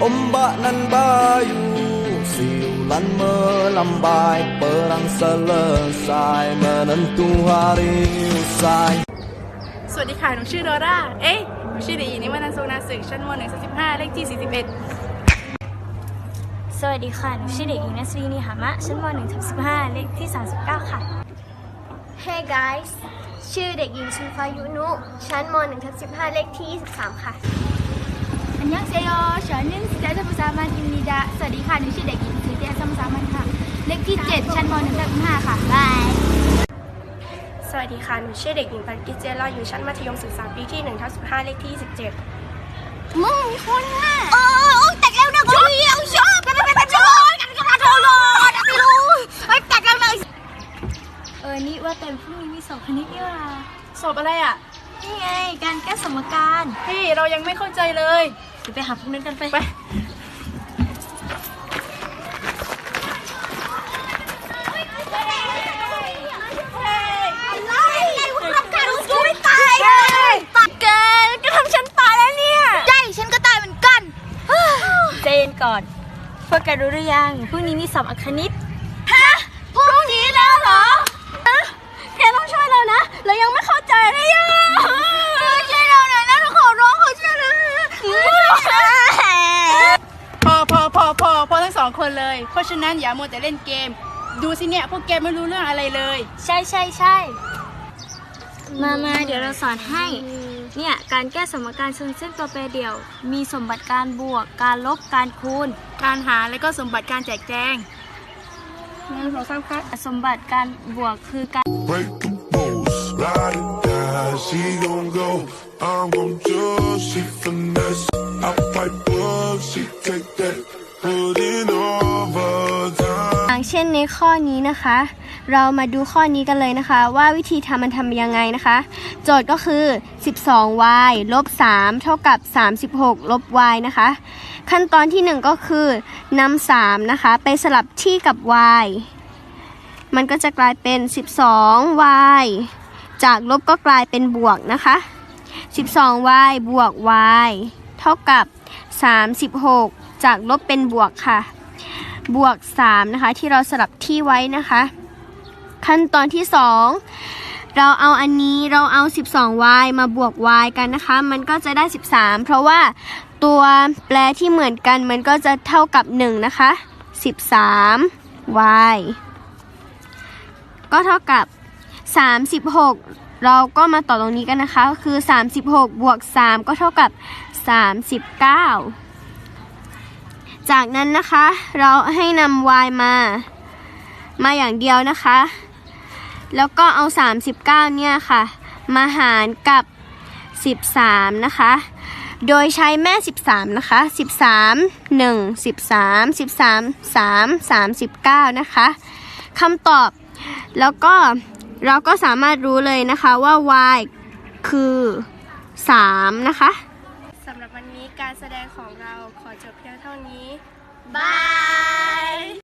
Ombak nan bayu Siulan melambai Perang selesai Menentu hari usai สวัสดีค่ะ หนูชื่อโดรา เอ๊ะหนูชื่อเด็กหญิงนิวนันท์สุนาศึกชั้นม .1 สิบห้าเลขที่ 41 สวัสดีค่ะ หนูชื่อเด็กหญิงนัสรีนีหามะ ชั้นม .1 ถึง15เลขที่ 39 ค่ะ Hey guys ชื่อเด็กหญิงชินฟายุนุ ชั้นม .1 ทับ15เลขที่ 23 ค่ะ อันยังเซโยชอนึงสิดาพุสามันอิมนิดาสวัสดีค่ะหนูชื่อเด็กหญิงสิเตียซัมสามันค่ะ เลขที่ 7 ชั้นม .1 ทับ5ค่ะบายสวัสดีค่ะ หนูชื่อเด็กหญิงปันกิจเจรออยู่ชั้นมัธยมศึกษาปีที่1ทับ15เลขที่17มึงมีคนอะโอ้แต่แล้วนะกูเอาชอบกันไปไปชอบกันกันมาเธอเลยไม่รู้ไอ้แต่กันเลยเออ นี่ว่าเป็นพรุ่งนี้มีสอบคณิตนี่ว่าสอบอะไรอะนี่ไง การแก้สมการ พี่เรายังไม่เข้าใจเลยเดี๋ยว ไปหาพวกนั้นกันไป ไปอะไรพวกเราการรู้ไม่ตายเลยตัดเกินก็ทำฉันตายแล้วเนี่ย ใช่ฉันก็ตายเหมือนกัน เจนก่อน พวกแกรู้หรือยังพรุ่งนี้มีสอบอัคณิต ฮะพรุ่งนี้แล้วเหรอ แกต้องช่วยเรานะ เรายังไม่เข้าใจเลยอะช่วยเราหน่อยนะเราขอร้องขอช่วยเรา พอพอพอพ อพอทั้งสองคนเลย เพราะฉะนั้นอย่ามัวแต่เล่นเกม ดูสิเนี่ยพวกแกไม่รู้เรื่องอะไรเลย ใช่ใช่ใช่มามาเดี๋ยวเราสอนให้ เนี่ยการแก้สมการเชิงเส้นตัวแปรเดี่ยว มีสมบัติการบวก การลบ การคูณ การหาและก็สมบัติการแจกแจงหนึ่งสองสามครับสมบัติการบวกคือการ break the rules, ride or die. She gon' go, I'm gon' judge. She finesse, I fight ข้อนี้นะคะ เรามาดูข้อนี้กันเลยนะคะ ว่าวิธีทำมันทำยังไงนะคะ โจทย์ก็คือ 12y ลบ3เท่ากับ 36 ลบ y นะคะ ขั้นตอนที่ 1 ก็คือนำ3นะคะ ไปสลับที่กับ y มันก็จะกลายเป็น 12y จากลบก็กลายเป็นบวกนะคะ 12y บวก y เท่ากับ 36 จากลบเป็นบวกค่ะ บวก 3 นะคะ ที่เราสลับที่ไว้นะคะ ขั้นตอนที่ 2 เราเอาอันนี้เราเอา 12y มาบวก y กันนะคะ มันก็จะได้ 13 เพราะว่าตัวแปรที่เหมือนกันมันก็จะเท่ากับ 1 นะคะ 13y ก็เท่ากับ 36เราก็มาต่อตรงนี้กันนะคะ ก็คือ 36 บวก 3 ก็เท่ากับ 39 จากนั้นนะคะ เราให้นำ y มา มาอย่างเดียวนะคะ แล้วก็เอา 39 เนี่ยค่ะ มาหารกับ 13 นะคะ โดยใช้แม่ 13 นะคะ 13 1 13 13 3 39 นะคะคำตอบ แล้วก็เราก็สามารถรู้เลยนะคะว่า y คือ 3 นะคะ สำหรับวันนี้การแสดงของเราขอจบเพียงเท่านี้ บาย